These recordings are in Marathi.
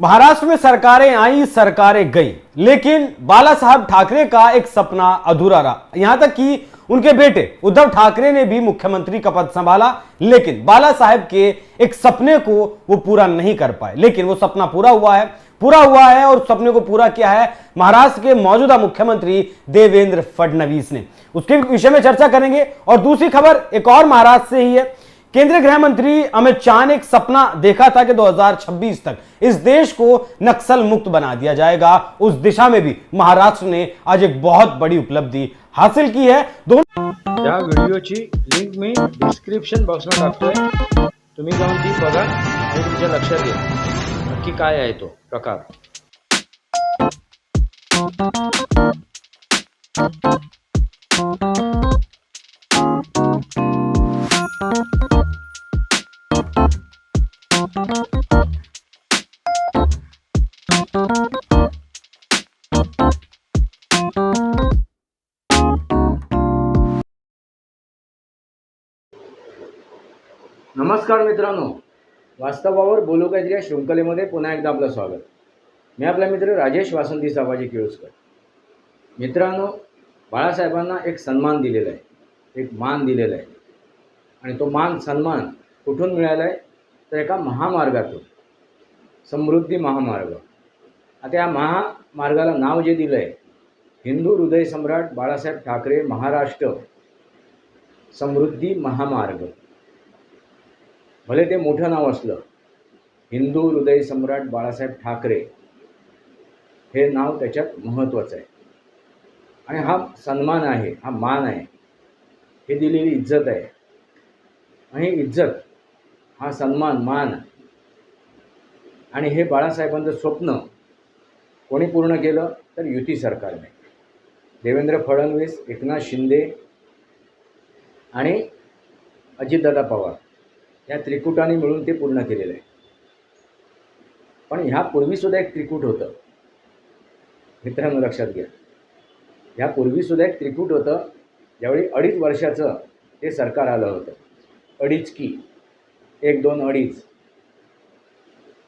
महाराष्ट्र में सरकारें आई, सरकारें गई। लेकिन बाला साहब ठाकरे का एक सपना अधूरा रहा। यहाँ तक कि उनके बेटे उद्धव ठाकरे ने भी मुख्यमंत्री का पद संभाला, लेकिन बाला साहब के एक सपने को वो पूरा नहीं कर पाए। लेकिन वो सपना पूरा हुआ है। पूरा हुआ है और सपने को पूरा किया है महाराष्ट्र के मौजूदा मुख्यमंत्री देवेंद्र फडणवीस ने। उसके विषय में चर्चा करेंगे और दूसरी खबर एक और महाराष्ट्र से ही है। केंद्रीय गृह मंत्री अमित शाह ने एक सपना देखा था कि 2026 तक इस देश को नक्सल मुक्त बना दिया जाएगा। उस दिशा में भी महाराष्ट्र ने आज एक बहुत बड़ी उपलब्धि हासिल की है। दोनों त्या व्हिडिओची लिंक मी डिस्क्रिप्शन बॉक्समध्ये टाकतोय तुम्ही जाऊन ती बघा आणि तुमच्या लक्षात येईल नक्की काय आहे तो? प्रकार। नमस्कार मित्रांनो. वास्तवावर बोलू काहीतरी या शृंखलेमध्ये पुन्हा एकदा आपलं स्वागत. मी आपला मित्र राजेश वासंती साबाजी केळुसकर. मित्रांनो बाळासाहेबांना एक सन्मान दिलेला आहे. एक मान दिलेला आहे. आणि तो मान सन्मान कुठून मिळाला आहे? तर एका महामार्गातून. समृद्धी महामार्ग. आता या महामार्गाला नाव जे दिलं आहे हिंदू हृदय सम्राट बाळासाहेब ठाकरे महाराष्ट्र. समृद्धी महामार्ग. भले ते मोठं नाव असलं. हिंदू हृदय सम्राट बाळासाहेब ठाकरे हे नाव त्याच्यात महत्त्वाचं आहे. आणि हा सन्मान आहे हा मान आहे हे दिलेली इज्जत आहे. आणि ही इज्जत हा सन्मान मान आणि हे बाळासाहेबांचं स्वप्न कोणी पूर्ण केलं तर युती सरकारने. देवेंद्र फडणवीस एकनाथ शिंदे आणि अजितदादा पवार. या त्रिकुटाने मिळून ते पूर्ण केलेलं आहे. पण ह्यापूर्वीसुद्धा एक त्रिकूट होतं. मित्रांनो लक्षात घ्या. ह्यापूर्वीसुद्धा एक त्रिकूट होतं. ज्यावेळी अडीच वर्षाचं ते सरकार आलं होतं. अडीच की. एक दोन अडीच.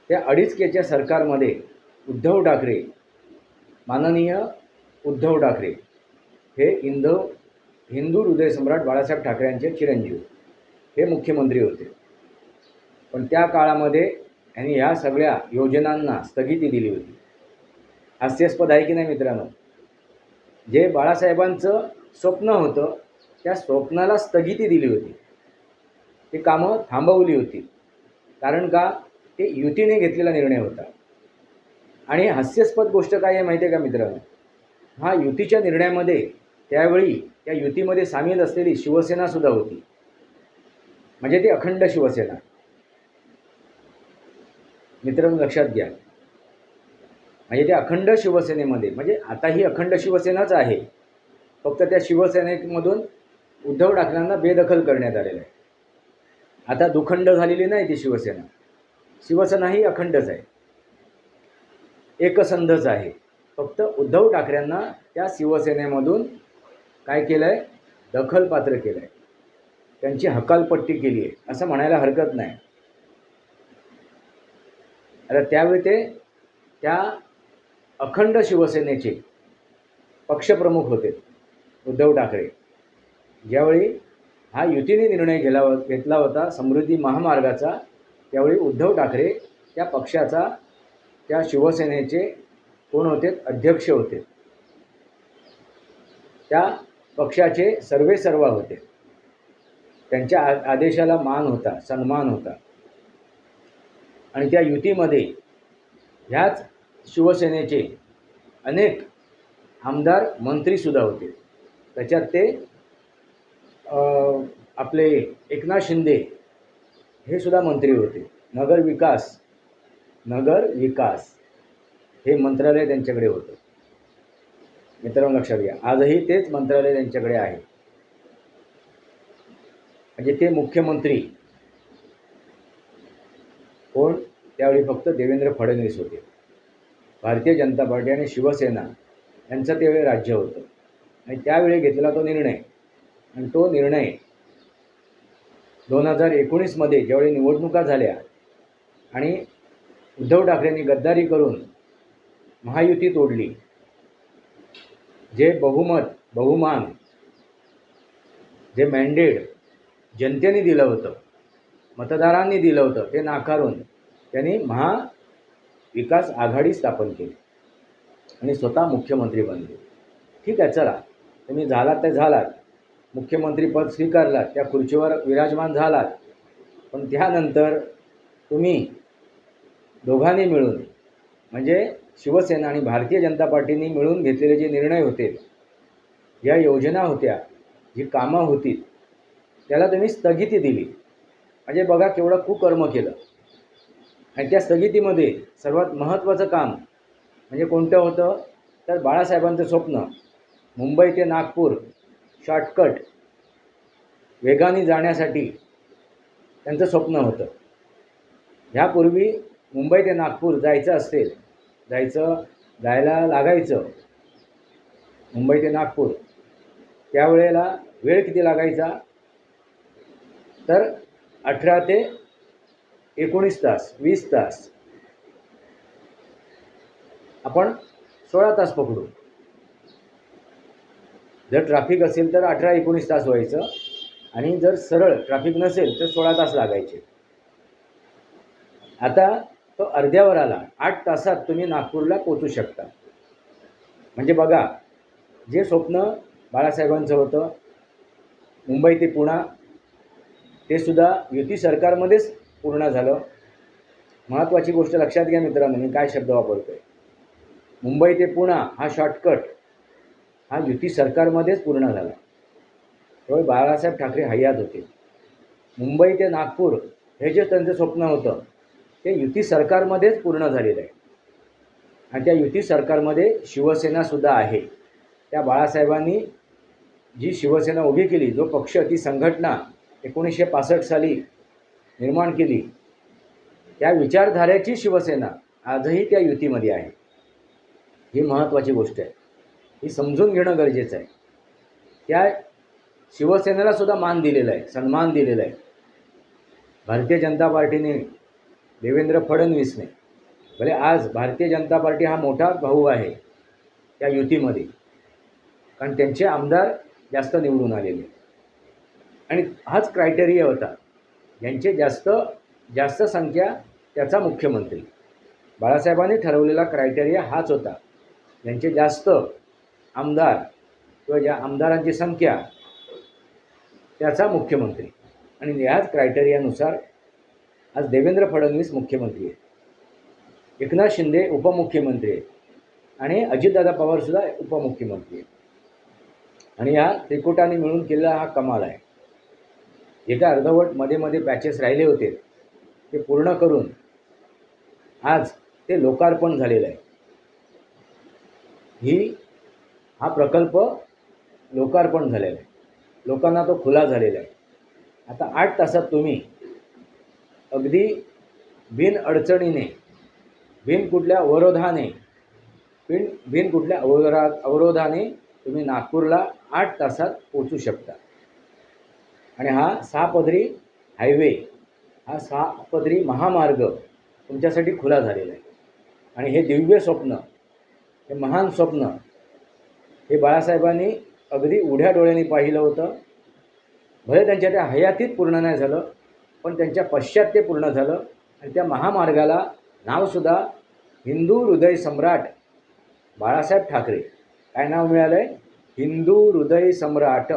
त्या अडीच केच्या सरकारमध्ये उद्धव ठाकरे माननीय उद्धव ठाकरे हे हिंदू हिंदू हृदय सम्राट बाळासाहेब ठाकरेंचे चिरंजीव. हे मुख्यमंत्री होते. पण त्या काळामध्ये यांनी ह्या सगळ्या योजनांना स्थगिती दिली होती. हास्यास्पद आहे की नाही मित्रांनो? जे बाळासाहेबांचं स्वप्न होतं त्या स्वप्नाला स्थगिती दिली होती. ती कामं थांबवली होती. कारण का? ते युतीने घेतलेला निर्णय होता. आणि हास्यास्पद गोष्ट काय आहे माहिती आहे का मित्रांनो? हा युतीच्या निर्णयामध्ये त्यावेळी त्या युतीमध्ये सामील असलेली शिवसेनासुद्धा होती. म्हणजे ती अखंड शिवसेना. मित्रांनो लक्षात घ्या. म्हणजे ते अखंड शिवसेनेमध्ये म्हणजे आता ही अखंड शिवसेनाच आहे. फक्त त्या शिवसेनेमधून उद्धव ठाकरेंना बेदखल करण्यात आलेलं आहे. आता दुखंड झालेली नाही ती शिवसेना. शिवसेना ही अखंडच आहे. एकसंधच आहे. फक्त उद्धव ठाकरेंना त्या शिवसेनेमधून काय केलं आहे दखलपात्र केलं आहे त्यांची हकालपट्टी केली आहे. असं म्हणायला हरकत नाही. आता त्यावेळी ते त्या अखंड शिवसेनेचे पक्षप्रमुख होते उद्धव ठाकरे. ज्यावेळी हा युतीने निर्णय गेला घेतला होता समृद्धी महामार्गाचा त्यावेळी उद्धव ठाकरे त्या पक्षाचा त्या शिवसेनेचे कोण होते? अध्यक्ष होते. त्या पक्षाचे सर्वे सर्वा होते. त्यांच्या आ आदेशाला मान होता सन्मान होता. आणि त्या युतीमध्ये ह्याच शिवसेनेचे अनेक आमदार मंत्रीसुद्धा होते. त्याच्यात ते आपले एकनाथ शिंदे हे सुद्धा मंत्री होते. नगर विकास नगर विकास हे मंत्रालय त्यांच्याकडे होतं. मित्रांनो लक्षात घ्या आजही तेच मंत्रालय त्यांच्याकडे आहे. म्हणजे ते मुख्यमंत्री कोण? त्यावेळी फक्त देवेंद्र फडणवीस होते. भारतीय जनता पार्टी आणि शिवसेना यांचं त्यावेळी राज्य होतं. आणि त्यावेळी घेतलेला तो निर्णय. आणि तो निर्णय दोन हजार एकोणीसमध्ये ज्यावेळी निवडणुका झाल्या आणि उद्धव ठाकरेंनी गद्दारी करून महायुती तोडली जे बहुमत बहुमान जे मॅन्डेट जनतेने दिलं होतं मतदारांनी दिलं होतं ते नाकारून. त्यांनी महाविकास आघाडी स्थापन केली. आणि स्वतः मुख्यमंत्री बनले. ठीक आहे चला. तुम्ही झालात ते झालात. मुख्यमंत्रीपद स्वीकारलात त्या खुर्चीवर विराजमान झालात. पण त्यानंतर तुम्ही दोघांनी मिळून म्हणजे शिवसेना आणि भारतीय जनता पार्टीने मिळून घेतलेले जे निर्णय होते या योजना होत्या जी कामं होती त्याला तुम्ही स्थगिती दिली. म्हणजे बघा केवढं कुकर्म केलं. आणि त्या स्थगितीमध्ये सर्वात महत्त्वाचं काम म्हणजे कोणतं होतं? तर बाळासाहेबांचं स्वप्न. मुंबई ते नागपूर शॉर्टकट वेगाने जाण्यासाठी त्यांचं स्वप्न होतं. ह्यापूर्वी मुंबई ते नागपूर जायचं असेल जायचं जायला लागायचं. मुंबई ते नागपूर. त्यावेळेला वेळ किती लागायचा? तर अठरा ते एकोणीस तास वीस तास. आपण सोळा तास पकडू. जर ट्रॅफिक असेल तर अठरा एकोणीस तास व्हायचं आणि जर सरळ ट्रॅफिक नसेल तर सोळा तास लागायचे. आता तो अर्ध्यावर आला आठ तासात तुम्ही नागपूरला पोचू शकता. म्हणजे बघा जे स्वप्न बाळासाहेबांचं होतं मुंबई ते पुणा ते सुद्धा युती सरकारमध्येच पूर्ण झालं. महत्त्वाची गोष्ट लक्षात घ्या मित्रांनो मी काय शब्द वापरतो आहे मुंबई ते पुणा हा शॉर्टकट हा युती सरकारमध्येच पूर्ण झाला. त्यामुळे बाळासाहेब ठाकरे हयात होते. मुंबई ते नागपूर हे जे त्यांचं स्वप्न होतं ते युती सरकारमध्येच पूर्ण झालेलं आहे. आणि त्या युती सरकारमध्ये शिवसेनासुद्धा आहे. त्या बाळासाहेबांनी जी शिवसेना उभी केली जो पक्ष ती संघटना एकोणीसशे पासष्ट साली निर्माण केली. त्या विचारधाऱ्याची शिवसेना आजही त्या युतीमध्ये आहे. ही महत्त्वाची गोष्ट आहे. ही समजून घेणं गरजेचं आहे. त्या शिवसेनेला सुद्धा मान दिलेला आहे सन्मान दिलेला आहे. भारतीय जनता पार्टीने देवेंद्र फडणवीसने भले आज भारतीय जनता पार्टी हा मोठा भाऊ आहे त्या युतीमध्ये कारण त्यांचे आमदार जास्त निवडून आलेले आणि हाच क्रायटेरिया होता. यांचे जास्त जास्त संख्या त्याचा मुख्यमंत्री. बाळासाहेबांनी ठरवलेला क्रायटेरिया हाच होता. यांचे जास्त आमदार किंवा ज्या आमदारांची संख्या त्याचा मुख्यमंत्री. आणि याच क्रायटेरियानुसार आज देवेंद्र फडणवीस मुख्यमंत्री आहेत. एकनाथ शिंदे उपमुख्यमंत्री आहेत. आणि अजितदादा पवारसुद्धा उपमुख्यमंत्री आहेत. आणि या त्रिकुटाने मिळून केलेला हा कमाल आहे. जे काय अर्धवटमध्ये मध्ये पॅचेस राहिले होते. ते पूर्ण करून आज ते लोकार्पण झालेलं आहे. ही हा प्रकल्प लोकार्पण झालेला आहे. लोकांना तो खुला झालेला आहे. आता आठ तासात तुम्ही अगदी बिन अडचणीने बिन कुठल्या अवरोधाने बिन बिन कुठल्या अवरोधात अवरोधाने तुम्ही नागपूरला आठ तासात पोचू शकता. आणि हा सहापदरी हायवे हा सहापदरी महामार्ग तुमच्यासाठी खुला झालेला आहे. आणि हे दिव्य स्वप्न हे महान स्वप्न हे बाळासाहेबांनी अगदी उघड्या डोळ्यांनी पाहिलं होतं. भले त्यांच्या त्या हयातीत पूर्ण नाही झालं पण त्यांच्या पश्चात ते पूर्ण झालं. आणि त्या महामार्गाला नावसुद्धा हिंदू हृदय सम्राट बाळासाहेब ठाकरे. काय नाव मिळालं आहे हिंदू हृदय सम्राट.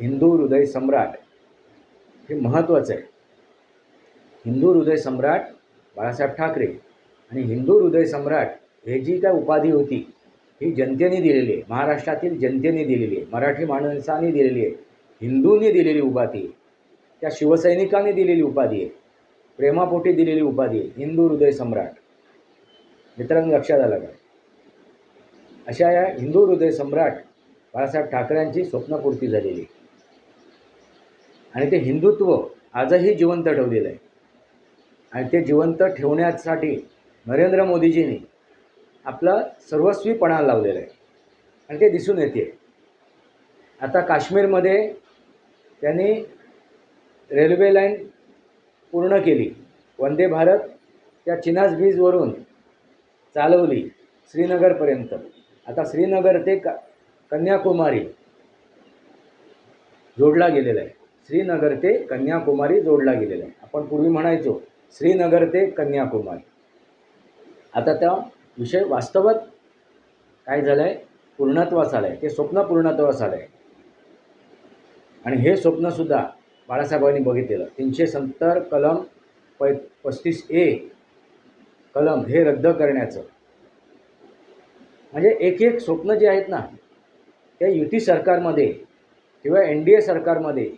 हिंदू हृदय सम्राट हे महत्त्वाचं आहे. हिंदू हृदय सम्राट बाळासाहेब ठाकरे आणि हिंदू हृदय सम्राट हे जी काय उपाधी होती ही जनतेने दिलेली आहे. महाराष्ट्रातील जनतेने दिलेली आहे. मराठी माणसांनी दिलेली आहे. हिंदूंनी दिलेली उपाधी त्या शिवसैनिकांनी दिलेली उपाधी आहे. प्रेमापोटी दिलेली उपाधी आहे. हिंदू हृदय सम्राट. मित्रांनो लक्षात आलं का? अशा या हिंदू हृदय सम्राट बाळासाहेब ठाकरेंची स्वप्नपूर्ती झालेली आहे. आणि ते हिंदुत्व आजही जिवंत ठेवलेलं आहे. आणि ते जिवंत ठेवण्यासाठी नरेंद्र मोदीजींनी आपला सर्वस्वीपणा लावलेला आहे. आणि ते दिसून येते. आता काश्मीरमध्ये त्यांनी रेल्वे लाईन पूर्ण केली. वंदे भारत त्या चिनाज बीजवरून चालवली श्रीनगरपर्यंत. आता श्रीनगर ते क कन्याकुमारी जोडला गेलेला आहे. श्रीनगर ते कन्याकुमारी जोडला गेलेला आहे. आपण पूर्वी म्हणायचो श्रीनगर ते कन्याकुमारी. आता त्या विषय वास्तवात काय झालं आहे पूर्णत्वास आलं आहे ते स्वप्न पूर्णत्वास आलं आहे आणि हे स्वप्नसुद्धा बाळासाहेबांनी बघितलेलं. तीनशे सत्तर कलम पै पस्तीस ए कलम हे रद्द करण्याचं. म्हणजे एक एक स्वप्न जे आहेत ना त्या युती सरकारमध्ये किंवा एन डी ए सरकारमध्ये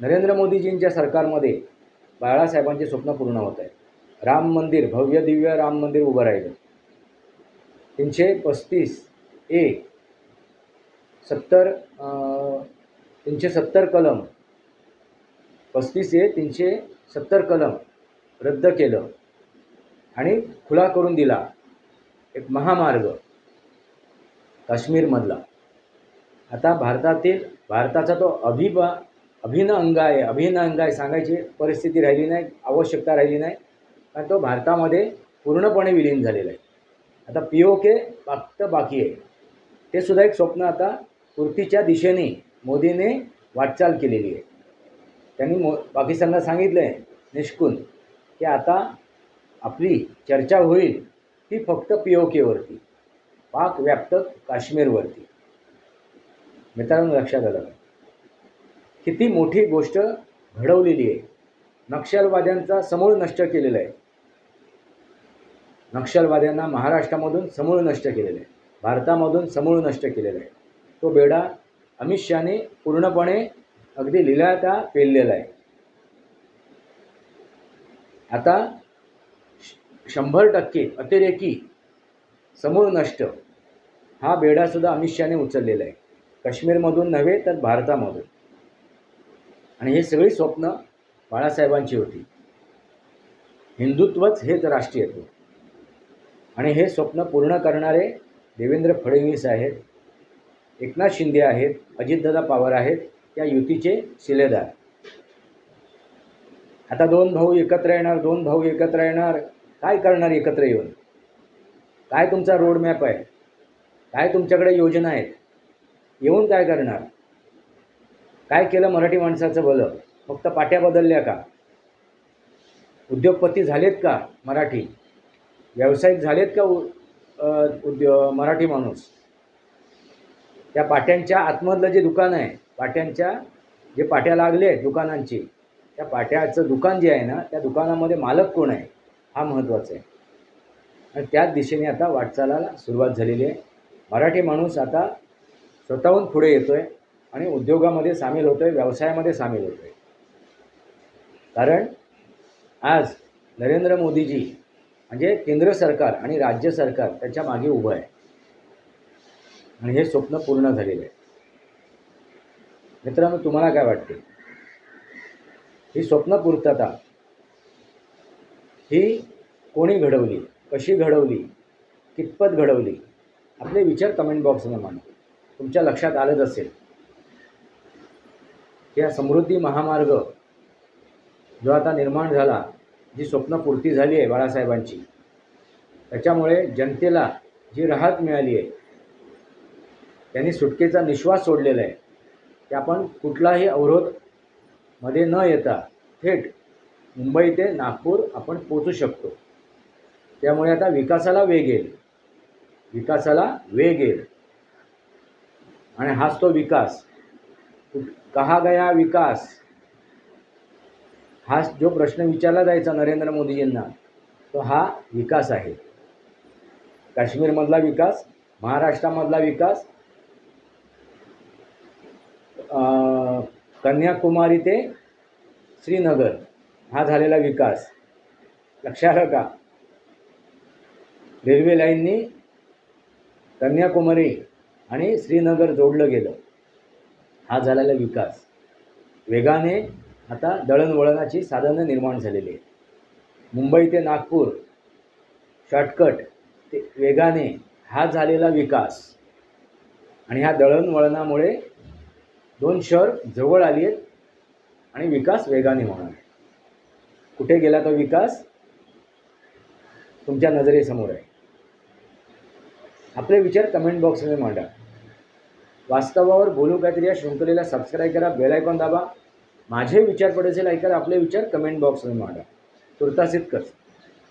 नरेंद्र मोदीजींच्या सरकारमध्ये बाळासाहेबांचे स्वप्न पूर्ण होत आहे. राम मंदिर भव्य दिव्य राम मंदिर उभं राहिलं. तीनशे पस्तीस ए सत्तर तीनशे सत्तर कलम पस्तीस ए तीनशे सत्तर कलम रद्द केलं आणि खुला करून दिला एक महामार्ग काश्मीरमधला. आता भारतातील भारताचा तो अभिभा अभिन्न अंग आहे. अभिन्न अंग आहे. सांगायची परिस्थिती राहिली नाही. आवश्यकता राहिली नाही. कारण तो भारतामध्ये पूर्णपणे विलीन झालेला आहे. आता पी ओ के फक्त बाकी आहे. ते सुद्धा एक स्वप्न आता पूर्तीच्या दिशेने मोदीने वाटचाल केलेली आहे. त्यांनी मो पाकिस्तानला सांगितलं आहे निष्कून की आता आपली चर्चा होईल ती फक्त पी ओ केवरती पाक व्याप्त काश्मीरवरती. मित्रांनो लक्षात आलं किती मोठी गोष्ट घडवलेली आहे. नक्षलवाद्यांचा समूळ नष्ट केलेला आहे. नक्षलवाद्यांना महाराष्ट्रामधून समूळ नष्ट केलेलं आहे. भारतामधून समूळ नष्ट केलेला आहे. तो बेडा अमित शहाने पूर्णपणे अगदी लिलाता पेललेला आहे. आता श- शंभर टक्के अतिरेकी समूळ नष्ट हा बेडासुद्धा अमित शहाने उचललेला आहे. काश्मीरमधून नव्हे तर भारतामधून. आणि हे सगळी स्वप्न बाळासाहेबांची होती. हिंदुत्वच हेच राष्ट्रीयत्व. आणि हे स्वप्न पूर्ण करणारे देवेंद्र फडणवीस आहेत एकनाथ शिंदे आहेत अजितदादा पवार आहेत या युतीचे शिलेदार. आता दोन भाऊ एकत्र येणार दोन भाऊ एकत्र येणार काय करणार एकत्र येऊन? काय तुमचा रोड मॅप आहे? काय तुमच्याकडे योजना आहेत? येऊन काय करणार? काय केलं मराठी माणसाचं भलं? फक्त पाट्या बदलल्या का? उद्योगपती झालेत का मराठी? व्यावसायिक झालेत का उ- उद्यो मराठी माणूस? त्या पाट्यांच्या आतमधलं जे दुकान आहे पाट्यांच्या जे पाट्या लागले आहेत दुकानांची त्या पाट्याचं दुकान जे आहे ना त्या दुकानामध्ये मालक कोण आहे? हा महत्त्वाचा आहे. आणि त्याच दिशेने आता वाटचालाला सुरुवात झालेली आहे. मराठी माणूस आता स्वतःहून पुढे येतो आहे आणि उद्योगामध्ये सामील होतो आहे व्यवसायामध्ये सामील होतो आहे कारण आज नरेंद्र मोदीजी म्हणजे केंद्र सरकार आणि राज्य सरकार त्याच्यामागे उभं आहे. आणि हे स्वप्न पूर्ण झालेलं आहे. मित्रांनो तुम्हाला काय वाटते? ही स्वप्न पूर्तता ही कोणी घडवली कशी घडवली कितपत घडवली आपले विचार कमेंट बॉक्समध्ये मांडा. तुमच्या लक्षात आलंच असेल. की हा समृद्धी महामार्ग जो आता निर्माण झाला जी स्वप्नपूर्ती झाली आहे बाळासाहेबांची. त्याच्यामुळे जनतेला जी राहत मिळाली आहे त्यांनी सुटकेचा निश्वास सोडलेला आहे की आपण कुठलाही अवरोधमध्ये न येता थेट मुंबई ते नागपूर आपण पोचू शकतो. त्यामुळे आता विकासाला वेग येईल. विकासाला वेग येईल. आणि हाच तो विकास कहा गया विकास? हा जो प्रश्न विचारला जायचा नरेंद्र मोदीजींना तो हा विकास आहे. काश्मीरमधला विकास महाराष्ट्रामधला विकास अं, कन्याकुमारी ते श्रीनगर हा झालेला विकास. लक्षात का रेल्वे लाईननी कन्याकुमारी आणि श्रीनगर जोडलं गेलं. हा झालेला विकास. वेगाने आता दळणवळणाची साधनं निर्माण झालेली आहेत. मुंबई ते नागपूर शॉर्टकट ते वेगाने हा झालेला विकास. आणि ह्या दळणवळणामुळे दोन शहर जवळ आली आहेत आणि विकास वेगाने होणार आहे. कुठे गेला तो विकास? तुमच्या नजरेसमोर आहे. आपले विचार कमेंट बॉक्समध्ये मांडा. वास्तवावर बोलू काहीतरी या शृंखलेला सबस्क्राईब करा बेल आयकॉन दाबा. माझे विचार पडेल ऐकायला आपले विचार कमेंट बॉक्समध्ये मांडा. तुर्तास इतकंच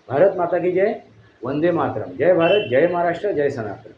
भारत माता की जय वंदे मातरम. जय भारत जय महाराष्ट्र जय सनातन.